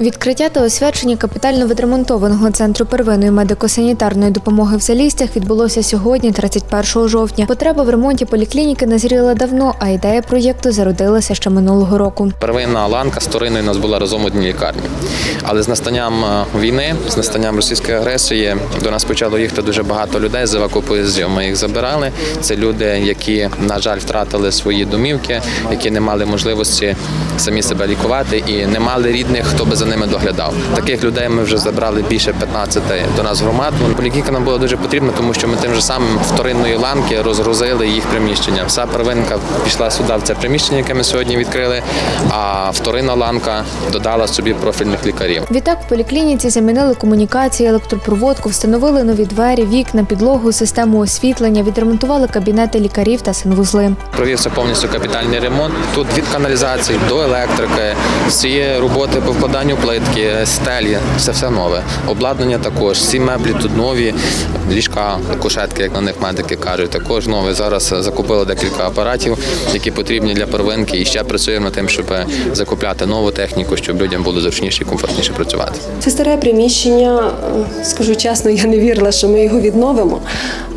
Відкриття та освячення капітально відремонтованого центру первинної медико-санітарної допомоги в Залістях відбулося сьогодні, 31 жовтня. Потреба в ремонті поліклініки назріла давно, а ідея проєкту зародилася ще минулого року. Первинна ланка з Ториною нас була разом в одній лікарні. Але з настанням е, війни, з настанням російської агресії, до нас почало їхати дуже багато людей з евакуацію. Ми їх забирали. Це люди, які, на жаль, втратили свої домівки, які не мали можливості самі себе лікувати і не мали рідних, хто би за ними доглядав. Таких людей ми вже забрали більше 15 до нас громад. Поліклініка нам була дуже потрібна, тому що ми тим же самим вторинної ланки розгрузили їх приміщення. Вся первинка пішла сюди в це приміщення, яке ми сьогодні відкрили. А вторинна ланка додала собі профільних лікарів. Відтак в поліклініці замінили комунікації, електропроводку, встановили нові двері, вікна, підлогу, систему освітлення, відремонтували кабінети лікарів та санвузли. Провівся повністю капітальний ремонт. Тут від каналізації до електрики, всі роботи по вкладанню плитки, стелі, це все нове. Обладнання також, всі меблі тут нові, ліжка, кушетки, як на них медики кажуть, також нові. Зараз закупили декілька апаратів, які потрібні для первинки, і ще працюємо над тим, щоб закупляти нову техніку, щоб людям було зручніше і комфортніше працювати. Це старе приміщення. е, Скажу чесно, я не вірила, що ми його відновимо.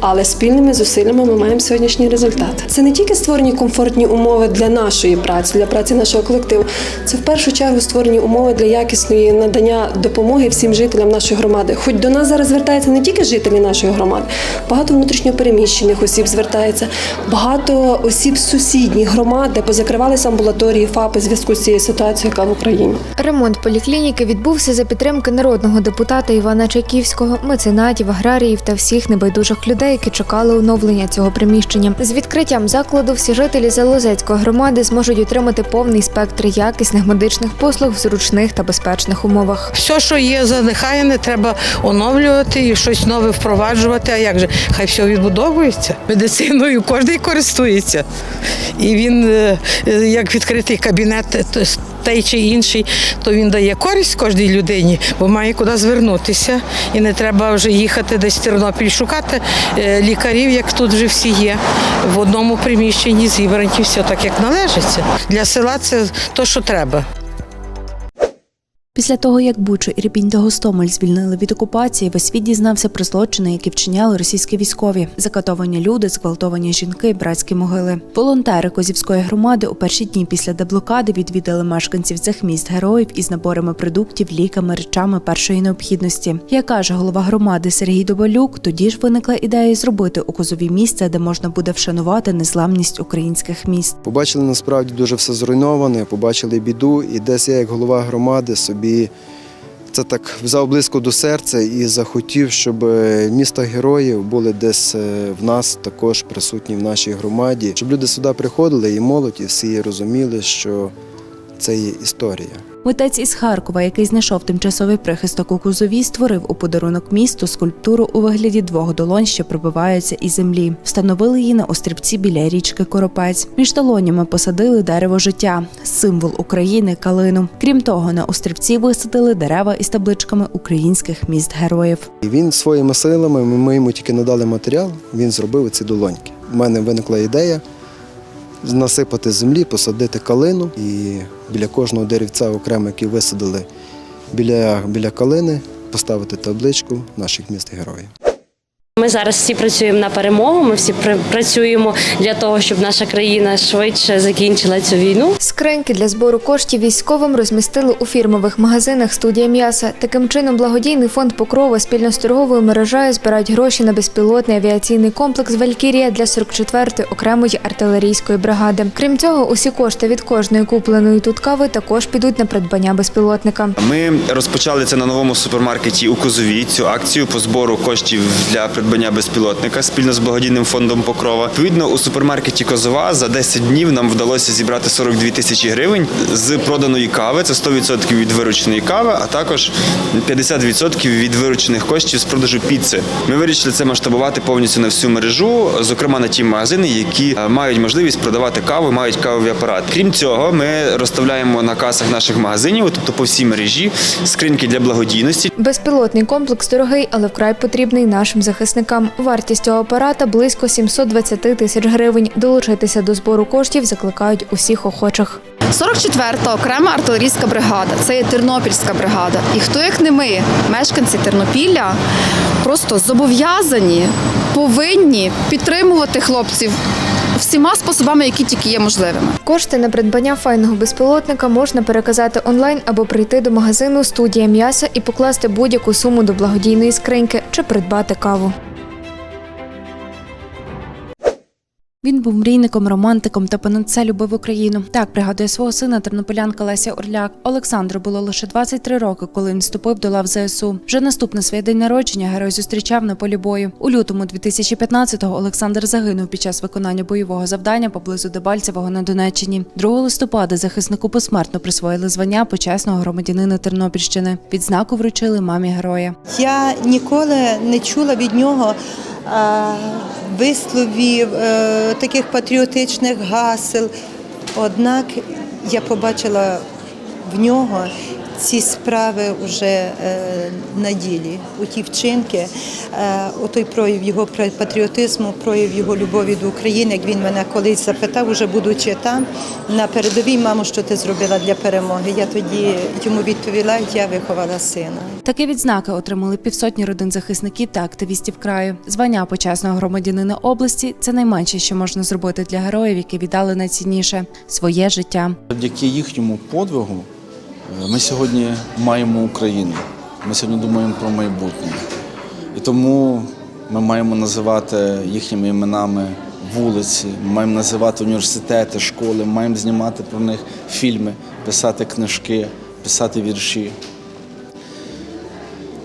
Але спільними зусиллями ми маємо сьогоднішній результат. Це не тільки створені комфортні умови для нашої праці, для праці нашого колективу. Це в першу чергу створені умови для якісної надання допомоги всім жителям нашої громади. Хоч до нас зараз звертаються не тільки жителі нашої громади, багато внутрішньопереміщених осіб звертається, багато осіб з сусідніх громад, де позакривалися амбулаторії ФАПи зв'язку з цією ситуацією, яка в Україні. Ремонт поліклініки відбувся за підтримки народного депутата Івана Чайківського, меценатів, аграріїв та всіх небайдужих людей, які чекали оновлення цього приміщення. З відкриттям закладу всі жителі Залозецької громади зможуть отримати повний спектр якісних медичних послуг в зручних та безпечних умовах. Все, що є занехаяне, треба оновлювати і щось нове впроваджувати. А як же? Хай все відбудовується. Медициною кожен користується. І він, е, е, як відкритий кабінет, е, то той чи інший, то він дає користь кожній людині, бо має куди звернутися. І не треба вже їхати десь в Тернопіль шукати е, лікарів, як тут вже всі є. В одному приміщенні зібрані все так, як належиться. Для села це то, що треба. Після того, як Бучу, Ірпінь та Гостомель звільнили від окупації, весь світ дізнався про злочини, які вчиняли російські військові, закатовані люди, зґвалтовані жінки, братські могили. Волонтери Козівської громади у перші дні після деблокади відвідали мешканців цих міст героїв із наборами продуктів, ліками, речами першої необхідності. Як каже голова громади Сергій Добалюк, тоді ж виникла ідея зробити у Козові місце, де можна буде вшанувати незламність українських міст. Побачили насправді дуже все зруйноване, побачили біду, і десь я, як голова громади, собі це так взяв близько до серця і захотів, щоб е, міста героїв були десь е, в нас також присутні в нашій громаді, щоб люди сюди приходили і молодь, і всі розуміли, що це є історія. Митець із Харкова, який знайшов тимчасовий прихисток у Кузові, створив у подарунок місту скульптуру у вигляді двох долонь, що пробиваються із землі. Встановили її на острівці біля річки Коропець. Між долонями посадили дерево життя, символ України калину. Крім того, на острівці висадили дерева із табличками українських міст героїв. Він своїми силами, ми- ми йому тільки надали матеріал, він зробив ці долоньки. У мене виникла ідея насипати землі, посадити калину і біля кожного деревця окремо, який висадили біля, біля калини, поставити табличку наших міст героїв. Ми зараз всі працюємо на перемогу. Ми всі пр- працюємо для того, щоб наша країна швидше закінчила цю війну. Скриньки для збору коштів військовим розмістили у фірмових магазинах студія м'яса. Таким чином, благодійний фонд Покрова спільно з торговою мережею збирають гроші на безпілотний авіаційний комплекс Валькірія для 44-ї окремої артилерійської бригади. Крім цього, усі кошти від кожної купленої тут кави також підуть на придбання безпілотника. Ми розпочали це на новому супермаркеті у Козові. Цю акцію по збору коштів для придбання безпілотника спільно з благодійним фондом Покрова. Відповідно, у супермаркеті Козова за 10 днів нам вдалося зібрати 42 тисячі гривень з проданої кави. Це 100% від вирученої кави, а також 50% від виручених коштів з продажу піци. Ми вирішили це масштабувати повністю на всю мережу, зокрема на ті магазини, які е, мають можливість продавати каву, мають кавовий апарат. Крім цього, ми розставляємо на касах наших магазинів, тобто по всій мережі, скриньки для благодійності. Безпілотний комплекс дорогий, але вкрай потрібний нашим захисникам. Вартість цього апарата близько 720 тисяч гривень. Долучитися до збору коштів закликають усіх охочих. 44-та окрема артилерійська бригада. Це є Тернопільська бригада. І хто як не ми, мешканці Тернопілля, просто зобов'язані, повинні підтримувати хлопців всіма способами, які тільки є можливими. Кошти на придбання файного безпілотника можна переказати онлайн або прийти до магазину студія м'яса і покласти будь-яку суму до благодійної скриньки чи придбати каву. Він був мрійником, романтиком та понад любив Україну. Так пригадує свого сина тернополянка Леся Орляк. Олександру було лише 23 роки, коли він вступив до лав ЗСУ. Вже наступне своє день народження герой зустрічав на полі бою. У лютому 2015-го Олександр загинув під час виконання бойового завдання поблизу Дебальцевого на Донеччині. 2 листопада захиснику посмертно присвоїли звання почесного громадянина Тернопільщини. Відзнаку вручили мамі героя. Я ніколи не чула від нього висловів, е, таких патріотичних гасел. Однак я побачила в нього ці справи вже е, на ділі, у ті вчинки, е, у той прояв його патріотизму, прояв його любові до України. Як він мене колись запитав, уже будучи там на передовій, мамо, що ти зробила для перемоги. Я тоді йому відповіла, я виховала сина. Такі відзнаки отримали півсотні родин захисників та активістів краю. Звання почесного громадянина області це найменше, що можна зробити для героїв, які віддали найцінніше своє життя. Завдяки їхньому подвигу е, ми сьогодні маємо Україну. Ми сьогодні думаємо про майбутнє. І тому ми маємо називати їхніми іменами вулиці, ми маємо називати університети, школи, ми маємо знімати про них фільми, писати книжки, писати вірші.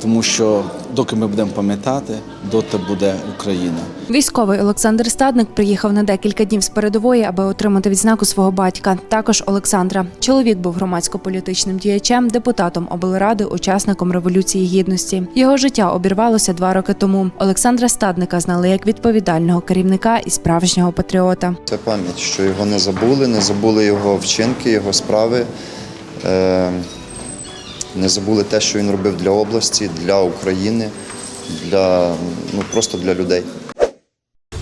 Тому що доки ми будемо пам'ятати, доти буде Україна. Військовий Олександр Стадник приїхав на декілька днів з передової, аби отримати відзнаку свого батька, також Олександра. Чоловік був громадсько-політичним діячем, депутатом облради, учасником революції гідності. Його життя обірвалося два роки тому. Олександра Стадника знали як відповідального керівника і справжнього патріота. Це пам'ять, що його не забули, не забули його вчинки, його справи. Е, Не забули те, що він робив для області, для України, для, ну, просто для людей.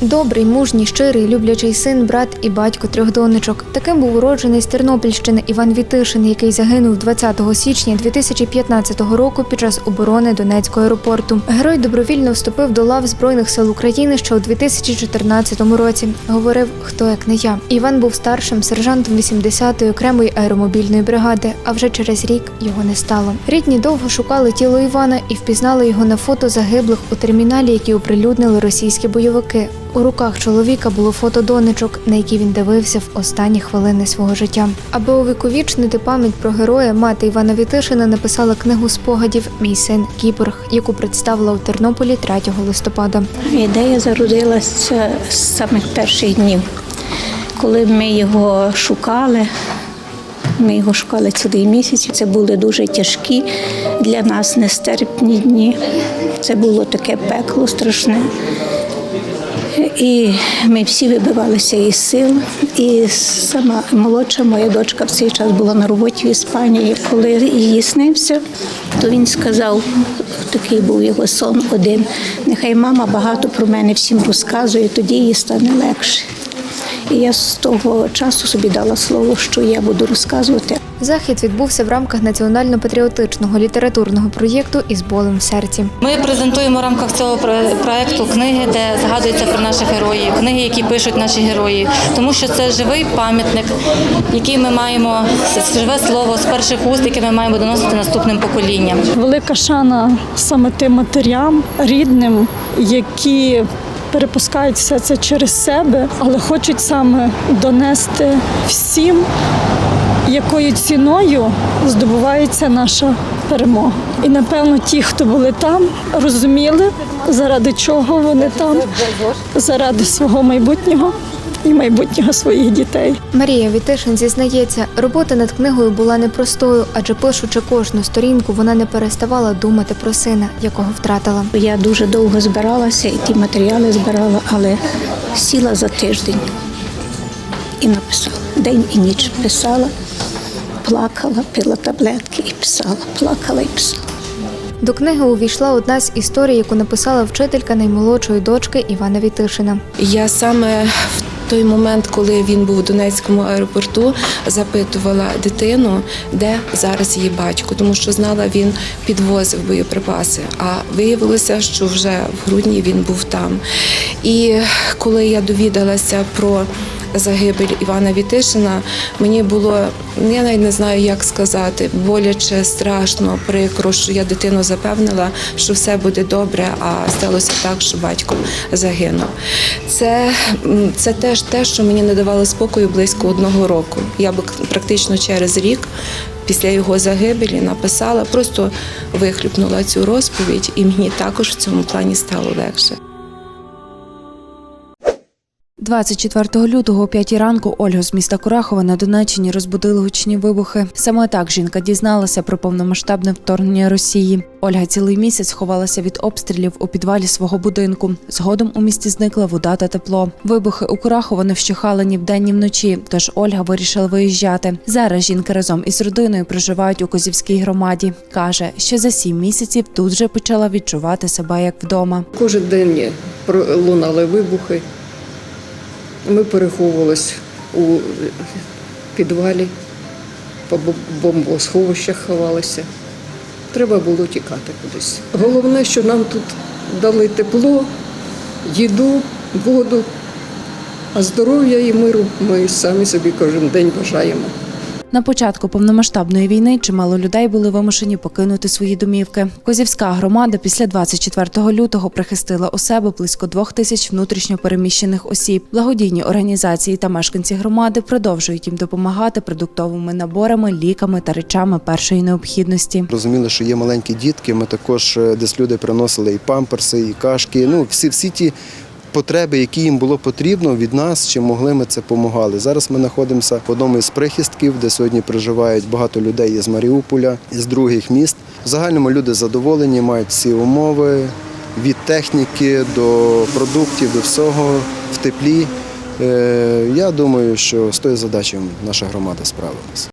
Добрий, мужній, щирий, люблячий син, брат і батько трьох донечок. Таким був уроджений з Тернопільщини Іван Вітишин, який загинув 20 січня 2015 року під час оборони Донецького аеропорту. Герой добровільно вступив до лав Збройних сил України ще у 2014 році. Говорив, хто як не я. Іван був старшим сержантом 80-ї окремої аеромобільної бригади, а вже через рік його не стало. Рідні довго шукали тіло Івана і впізнали його на фото загиблих у терміналі, які оприлюднили російські бойовики. У руках чоловіка було фото донечок, на які він дивився в останні хвилини свого життя. Аби увіковічнити пам'ять про героя, мати Івана Вітишина написала книгу спогадів Мій син Кіборг, яку представила у Тернополі 3 листопада. Ідея зародилася з самих перших днів, коли ми його шукали. Ми його шукали цілий місяць. Це були дуже тяжкі для нас нестерпні дні. Це було таке пекло страшне. І ми всі вибивалися із сил. І сама молодша моя дочка в цей час була на роботі в Іспанії. Коли її снився, то він сказав, такий був його сон один. Нехай мама багато про мене всім розказує, тоді їй стане легше. І я з того часу собі дала слово, що я буду розказувати. Захід відбувся в рамках національно-патріотичного літературного проєкту із болем в серці. Ми презентуємо в рамках цього про- проекту книги, де згадується про наших героїв, книги, які пишуть наші герої, тому що це живий пам'ятник, який ми маємо живе слово з перших уст, яке ми маємо доносити наступним поколінням. Велика шана саме тим матерям, рідним, які перепускають все це через себе, але хочуть саме донести всім, якою ціною здобувається наша перемога. І напевно ті, хто були там, розуміли, заради чого вони там, заради свого майбутнього і майбутнього своїх дітей. Марія Вітишин зізнається, робота над книгою була непростою, адже пишучи кожну сторінку, вона не переставала думати про сина, якого втратила. Я дуже довго збиралася і ті матеріали збирала, але сіла за тиждень і написала. День і ніч писала, плакала, пила таблетки і писала, плакала і писала. До книги увійшла одна з історій, яку написала вчителька наймолодшої дочки Івана Вітишина. Я саме в той момент, коли він був у Донецькому аеропорту, запитувала дитину, де зараз її батько, тому що знала, він підвозив боєприпаси. А виявилося, що вже в грудні він був там. І коли я довідалася про загибель Івана Вітишина, мені було, ну, я навіть не знаю, як сказати, боляче, страшно, прикро, що я дитину запевнила, що все буде добре, а сталося так, що батько загинув. Це, це теж те, що мені не давало спокою близько одного року. Я б практично через рік. Після його загибелі написала, просто вихлюпнула цю розповідь, і мені також в цьому плані стало легше. 24 лютого о 5 ранку Ольгу з міста Курахова на Донеччині розбудили гучні вибухи. Саме так жінка дізналася про повномасштабне вторгнення Росії. Ольга цілий місяць ховалася від обстрілів у підвалі свого будинку. Згодом у місті зникла вода та тепло. Вибухи у Курахово не вщухали ні вдень, ні вночі. Тож Ольга вирішила виїжджати. Зараз жінка разом із родиною проживають у Козівській громаді. каже, що за сім місяців тут вже почала відчувати себе як вдома. Кожен день лунали вибухи. Ми переховувалися у підвалі, по бомбосховищах ховалися. Треба було тікати кудись. Головне, що нам тут дали тепло, їду, воду, а здоров'я і миру ми самі собі кожен день бажаємо. На початку повномасштабної війни чимало людей були вимушені покинути свої домівки. Козівська громада після 24 лютого прихистила у себе близько двох тисяч внутрішньо переміщених осіб. Благодійні організації та мешканці громади продовжують їм допомагати продуктовими наборами, ліками та речами першої необхідності. Розуміли, що є маленькі дітки. Ми також е, десь люди приносили і памперси, і кашки. Ну, всі, всі ті потреби, які їм було потрібно від нас, чи могли ми це допомагали. Зараз ми знаходимося в одному із прихистків, де сьогодні проживають багато людей із Маріуполя, із других міст. В загальному люди задоволені, мають всі умови від техніки до продуктів, до всього в теплі. Е, Я думаю, що з тою задачею наша громада справилася.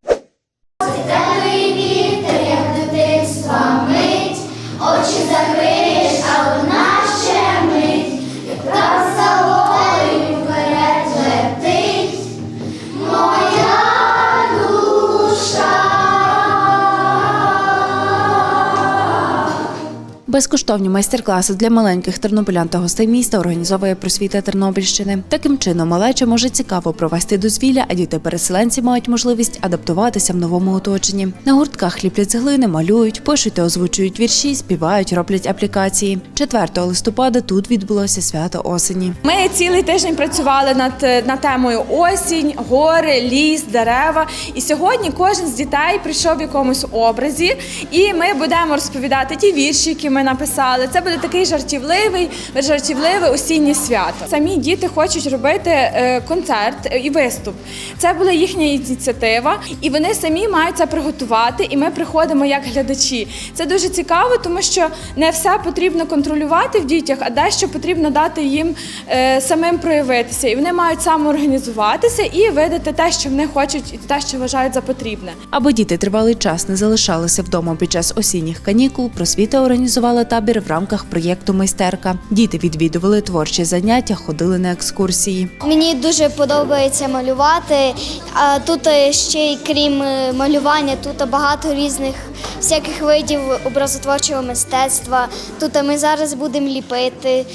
Безкоштовні майстер-класи для маленьких тернополян та гостей міста організовує просвіта Тернопільщини. Таким чином, малеча може цікаво провести дозвілля, а діти-переселенці мають можливість адаптуватися в новому оточенні. На гуртках ліплять цеглини, малюють, пишуть та озвучують вірші, співають, роблять аплікації. 4 листопада тут відбулося свято осені. Ми цілий тиждень працювали над, над темою осінь, гори, ліс, дерева. І сьогодні кожен з дітей прийшов в якомусь образі, і ми будемо розповідати ті вірші, які ми написали. Це буде такий жартівливий, жартівливе осіннє свято. Самі діти хочуть робити е, концерт і виступ. Це була їхня ініціатива, і вони самі мають це приготувати. І ми приходимо як глядачі. Це дуже цікаво, тому що не все потрібно контролювати в дітях, а дещо потрібно дати їм е, самим проявитися. І вони мають самоорганізуватися і видати те, що вони хочуть, і те, що вважають за потрібне. Аби діти тривалий час не залишалися вдома під час осінніх канікул, просвіта організувала табір в рамках проєкту Майстерка. Діти відвідували творчі заняття, ходили на екскурсії. Мені дуже подобається малювати. А тут ще й крім е, малювання, тут багато різних всяких видів образотворчого мистецтва. Тут ми зараз будемо ліпити.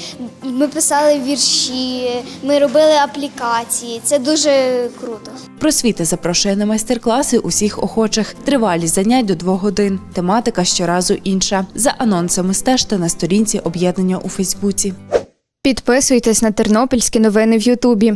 Ми писали вірші, ми робили аплікації. Це дуже круто. Просвіта запрошує на майстер-класи усіх охочих. Тривалість занять до двох годин. Тематика щоразу інша. За анонсами стежте на сторінці об'єднання у Фейсбуці. Підписуйтесь на тернопільські новини в Ютубі.